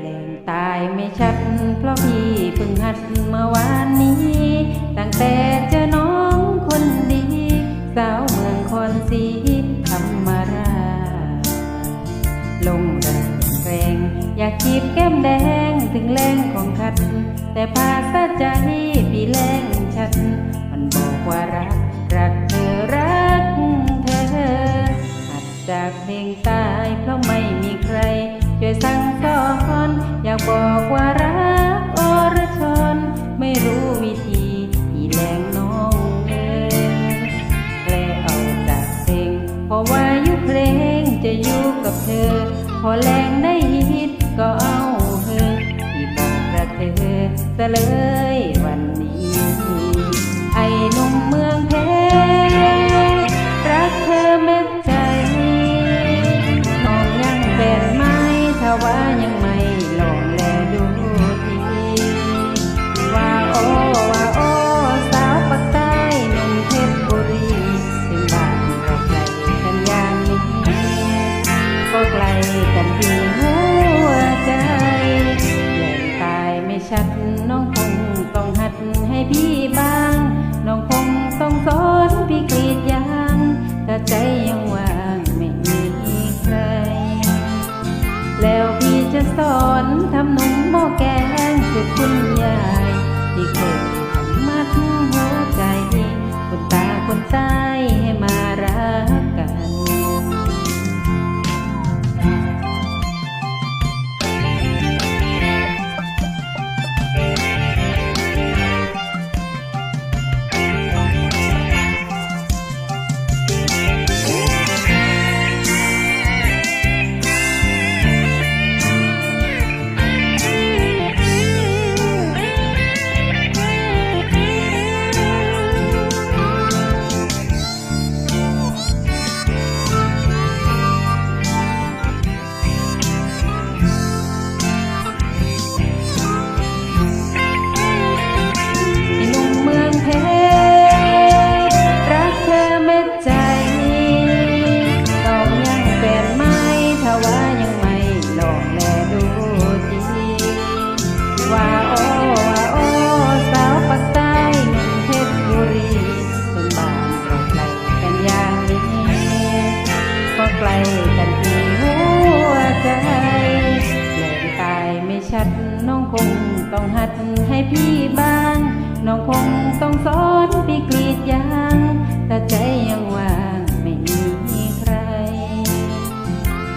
แรงตายไม่ชัด เพราะพี่เพิ่งหัดเมื่อวานนี้ ตั้งแต่เจอน้องคนดี สาวเมืองคอนสีธรรมราลงแรงแรง อยากจีบแก้มแดงถึงแรงของคัด แต่ภาษาใจพี่แรงชัด มันบอกว่ารัก รักเธอรักเธอหัดจากเพลงตายเพราะไม่ อยากบอกว่ารักอรชน ไม่รู้วิธีที่แรงน้องเอ๋ยแกลเอาจากเพลงเพราะว่ายุเพลงจะอยู่กับเธอ พอแรงได้ฮิตก็เอาเธอที่บอกรักเธอซะเลย ชัดน้องคงต้องหัดให้พี่บ้าง น้องคงต้องสอน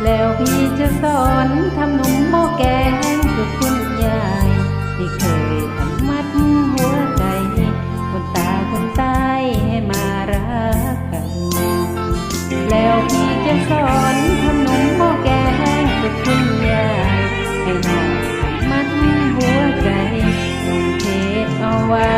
แล้วพี่จะสอนทำหนุ่มหม้อแกงสุดคุณยายที่เคยทำมัดหัวใจ คนตาคนตายให้มารักกัน แล้วพี่จะสอนทำหนุ่มหม้อแกงสุดคุณยายให้หน้องมัดหัวใจลงเทเอาไว้